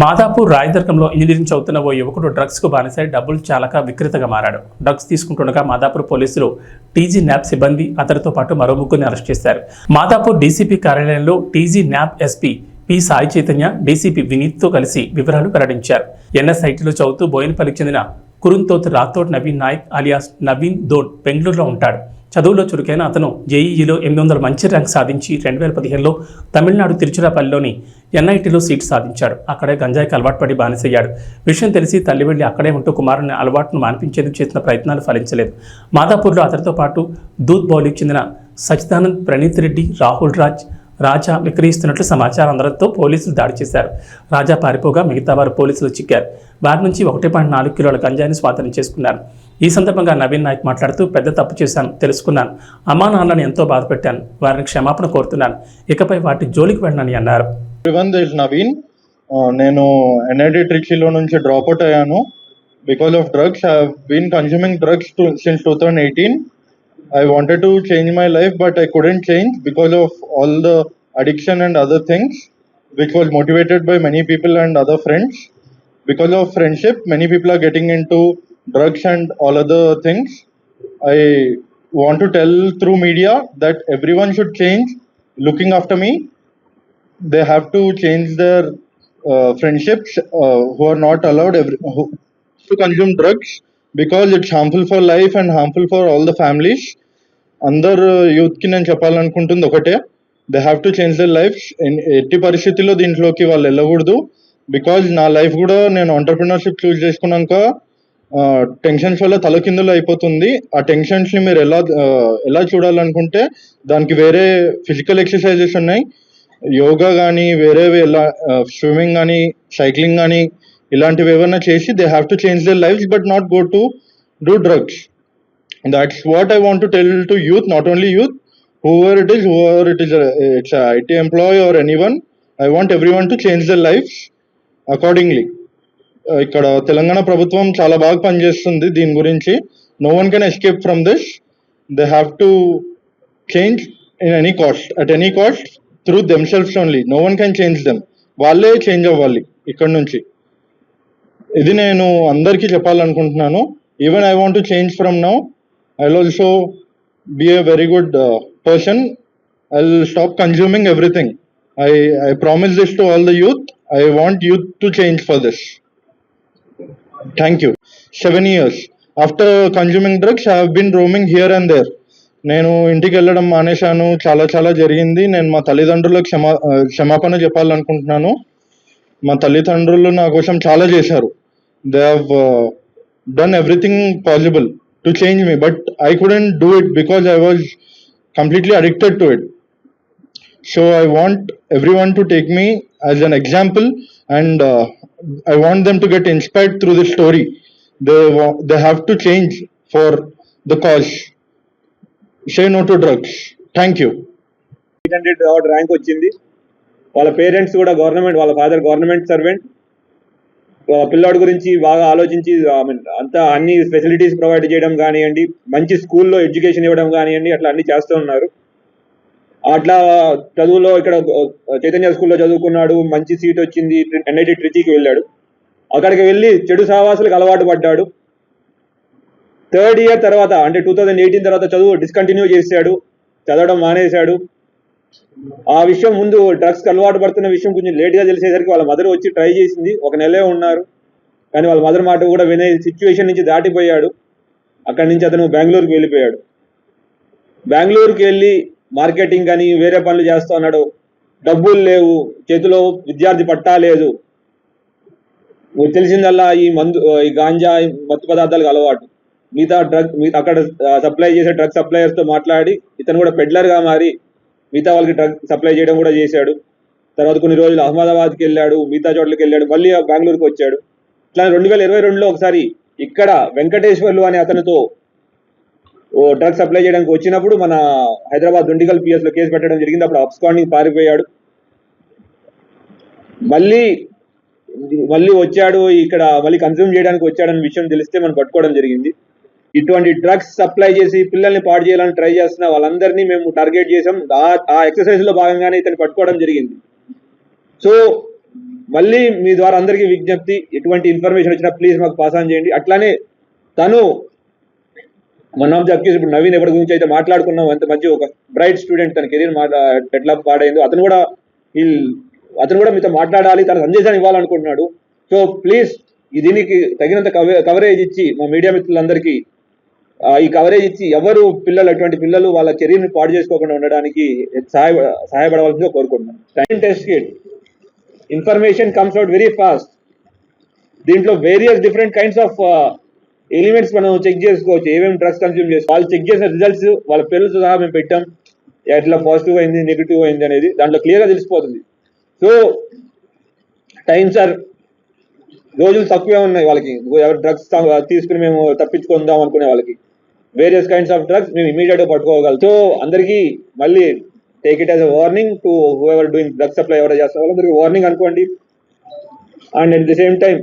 Madhapur రాయదుర్గంలో engineering చదువుతున్న ఓ యువకుడు డ్రగ్స్కు బానిసై డబ్బులు చాలక విక్రేతగా మారాడు. డ్రగ్స్ తీసుకుంటుండగా మాదాపూర్ పోలీసులు టీజీ న్యాప్ సిబ్బంది అతడితో పాటు మరో ముగ్గురిని అరెస్ట్ చేశారు. మాదాపూర్ డీసీపీ కార్యాలయంలో TG NAB SP P Sai Chaitanya DCP వినీత్తో కలిసి వివరాలు వెల్లడించారు. ఎన్ఎస్ఐటీలో చదువుతూ బోయినపల్లికి చెందిన కురుంతోత్ రాథోడ్ నవీన్ నాయక్ అలియాస్ నవీన్ దోడ్ బెంగళూరులో ఉంటాడు. చదువులో చురుకైన అతను జేఈఈలో ఎనిమిది వందల మంచి ర్యాంక్ సాధించి రెండు వేల పదిహేనులో తమిళనాడు తిరుచిరాపల్లిలోని ఎన్ఐటీలో సీట్ సాధించాడు. అక్కడే గంజాయికి అలవాటు పడి బానిసయ్యాడు. విషయం తెలిసి తల్లి వెళ్ళి అక్కడే ఉంటూ కుమారుని అలవాటును మాన్పించేందుకు చేసిన ప్రయత్నాలు ఫలించలేదు. మాదాపూర్లో అతనితో పాటు దూత్ బౌలికి చెందిన సచిదానంద్ ప్రణీత్ రెడ్డి రాహుల్ రాజ్ రాజా విక్రయిస్తున్నట్లు సమాచారం అందరితో పోలీసులు దాడి చేశారు. రాజా పారిపోగా మిగతా వారు పోలీసులు చిక్కారు. వారి నుంచి ఒకటి పాయింట్ నాలుగు కిలోల గంజాయిని స్వాధీనం చేసుకున్నారు. ఈ సందర్భంగా నవీన్ నాయక్ మాట్లాడుతూ పెద్ద తప్పు చేశాను తెలుసుకున్నాను. అమ్మా నాన్నలను ఎంతో బాధ పెట్టాను వారిని క్షమాపణ కోరుతున్నాను. ఇకపై వాటి జోలికి వెళ్ళనని అన్నారు. నవీన్ నేను ఎన్ఐడి ట్రిక్సీలో నుంచి డ్రాప్ అవుట్ అయ్యాను. Because of drugs I been consuming drugs since two thousand eighteen I wanted to change my life but I couldn't change because of all the addiction and other things which was motivated by many people and other friends because of friendship many people are getting into drugs and all other things i want to tell through media that everyone should change looking after me they have to change their uh, friendships uh, who are not allowed every, who, to consume drugs because it's harmful for life and harmful for all the families అందరు యూత్కి నేను చెప్పాలనుకుంటుంది ఒకటే they have to change the life ఎట్టి పరిస్థితుల్లో దీంట్లోకి వాళ్ళు వెళ్ళకూడదు. బికాజ్ నా లైఫ్ కూడా నేను ఆంటర్ప్రినర్షిప్ చూస్ చేసుకున్నాక టెన్షన్స్ వల్ల తలకిందులు అయిపోతుంది. ఆ టెన్షన్స్ని మీరు ఎలా ఎలా చూడాలనుకుంటే దానికి వేరే ఫిజికల్ ఎక్సర్సైజెస్ ఉన్నాయి. యోగా కానీ వేరేవి ఎలా స్విమ్మింగ్ కానీ సైక్లింగ్ కానీ ఇలాంటివి ఏమైనా చేసి they have to change their life but not go to do drugs that's what I want to tell to youth not only youth whoever it is, whoever it is, it's it's a IT employee or anyone. I want everyone to change their lives accordingly. Uh, ఇక్కడ తెలంగాణ ప్రభుత్వం చాలా బాగా పనిచేస్తుంది దీని గురించి. No one can escape from this they have to change in any cost at any cost through themselves only no one can change them వాళ్ళే change అవ్వాలి ఇక్కడ నుంచి. ఇది నేను అందరికీ చెప్పాలనుకుంటున్నాను. Even I want to change from now I also be a very good person I stop consuming everything I I promise this to all the youth I want youth to change for this thank you seven years after consuming drugs I have roaming here and there నేను ఇంటికి వెళ్ళడం మానేశాను. చాలా చాలా జరిగింది. నేను మా తల్లిదండ్రులకు క్షమా క్షమాపణ చెప్పాలనుకుంటున్నాను. మా తల్లిదండ్రులు నా కోసం చాలా చేశారు. They have done everything possible to change me but I couldn't do it because I was completely addicted to it so I want every one to take me as an example and I want them to get inspired through this story they they have to change for the cause say no to drugs thank you eight hundred rank వచ్చింది. వాళ్ళ parents కూడా government వాళ్ళ father government servant పిల్లాడి గురించి బాగా ఆలోచించి అంతా అన్ని ఫెసిలిటీస్ ప్రొవైడ్ చేయడం కానివ్వండి మంచి స్కూల్లో ఎడ్యుకేషన్ ఇవ్వడం కానివ్వండి అట్లా అన్ని చేస్తూ ఉన్నారు. అట్లా చదువులో ఇక్కడ చైతన్య స్కూల్లో చదువుకున్నాడు మంచి సీట్ వచ్చింది ఎన్ఐటి ట్రిచీకి వెళ్ళాడు. అక్కడికి వెళ్ళి చెడు సహవాసులకు అలవాటు పడ్డాడు. థర్డ్ ఇయర్ తర్వాత అంటే టూ థౌజండ్ ఎయిటీన్ తర్వాత చదువు డిస్కంటిన్యూ చేశాడు చదవడం మానేశాడు. ఆ విషయం ముందు డ్రగ్స్ అలవాటు పడుతున్న విషయం కొంచెం లేట్గా తెలిసేసరికి వాళ్ళ మదర్ వచ్చి ట్రై చేసింది. ఒక నెలే ఉన్నారు. కానీ వాళ్ళ మదర్ మాట కూడా వినే సిచ్యువేషన్ నుంచి దాటిపోయాడు. అక్కడి నుంచి అతను బెంగళూరుకి వెళ్ళిపోయాడు. బెంగళూరుకి వెళ్ళి మార్కెటింగ్ కానీ వేరే పనులు చేస్తూ ఉన్నాడు. డబ్బులు లేవు. చేతిలో విద్యార్థి పట్టా లేదు. మీకు తెలిసిందల్లా ఈ మందు ఈ గాంజా మత్తు పదార్థాలకు అలవాటు. మిగతా డ్రగ్ అక్కడ సప్లై చేసే డ్రగ్ సప్లయర్స్తో మాట్లాడి ఇతను కూడా పెడ్లర్గా మారి మిగతా వాళ్ళకి డ్రగ్ సప్లై చేయడం కూడా చేశాడు. తర్వాత కొన్ని రోజులు అహ్మదాబాద్కి వెళ్ళాడు మిగతా చోట్లకి వెళ్ళాడు మళ్ళీ బెంగళూరుకి వచ్చాడు. ఇట్లా రెండు వేల ఇరవై రెండులో ఒకసారి ఇక్కడ వెంకటేశ్వర్లు అనే అతనితో ఓ డ్రగ్ సప్లై చేయడానికి వచ్చినప్పుడు మన హైదరాబాద్ దుండిగల్ పిఎస్లో కేసు పెట్టడం జరిగింది. అప్పుడు అప్స్కాండింగ్ పారిపోయాడు. మళ్ళీ మళ్ళీ వచ్చాడు ఇక్కడ మళ్ళీ కన్జ్యూమ్ చేయడానికి వచ్చాడని విషయం తెలిస్తే మనం పట్టుకోవడం జరిగింది. ఇటువంటి డ్రగ్స్ సప్లై చేసి పిల్లల్ని పాడు చేయాలని ట్రై చేస్తున్న వాళ్ళందరినీ మేము టార్గెట్ చేసాం ఆ- ఆ ఎక్సర్సైజ్లో భాగంగానే ఇతను పట్టుకోవడం జరిగింది. సో మళ్ళీ మీ ద్వారా అందరికీ విజ్ఞప్తి ఎటువంటి ఇన్ఫర్మేషన్ వచ్చినా ప్లీజ్ మాకు పాస్ ఆన్ చేయండి. అట్లానే తను వన్ ఆఫ్ ది అక్యూస్ ఇప్పుడు నవీన్ ఎవరి గురించి అయితే మాట్లాడుకున్నాం అంత మంచి ఒక బ్రైట్ స్టూడెంట్ తన కెరీర్ ఎట్లా పాడైందో అతను కూడా ఈ అతను కూడా మీతో మాట్లాడాలి తన సందేశాన్ని ఇవ్వాలనుకుంటున్నాడు. సో ప్లీజ్ దీనికి తగినంత కవరేజ్ ఇచ్చి మా మీడియా మిత్రులందరికీ ఈ కవరేజ్ ఇచ్చి ఎవరు పిల్లలు అటువంటి పిల్లలు వాళ్ళ కెరీర్ని పాడు చేసుకోకుండా ఉండడానికి సహాయ సహాయపడవలసిందిగా కోరుకుంటున్నాను. Time test kit information comes out very fast దీంట్లో various different kinds of elements మనం చెక్ చేసుకోవచ్చు. ఏమేమి డ్రగ్స్ కన్స్యూమ్ చేసి వాళ్ళు చెక్ చేసిన రిజల్ట్స్ వాళ్ళ పేర్లతో సహా మేము పెట్టాం. ఎట్లా పాజిటివ్ అయింది నెగిటివ్ అయింది అనేది దాంట్లో క్లియర్గా తెలిసిపోతుంది. సో టైమ్స్ ఆర్ రోజులు తక్కువే ఉన్నాయి వాళ్ళకి. ఎవరు డ్రగ్స్ తీసుకుని మేము తప్పించుకుందాం అనుకునే వాళ్ళకి. వేరియస్ కైండ్స్ ఆఫ్ డ్రగ్స్ మేము ఇమీడియట్గా పట్టుకోగలం సో అందరికీ మళ్ళీ take it as a warning to whoever doing drugs supply ఎవరైనా చేస్తారు వాళ్ళందరికీ వార్నింగ్ అనుకోండి. And at the same time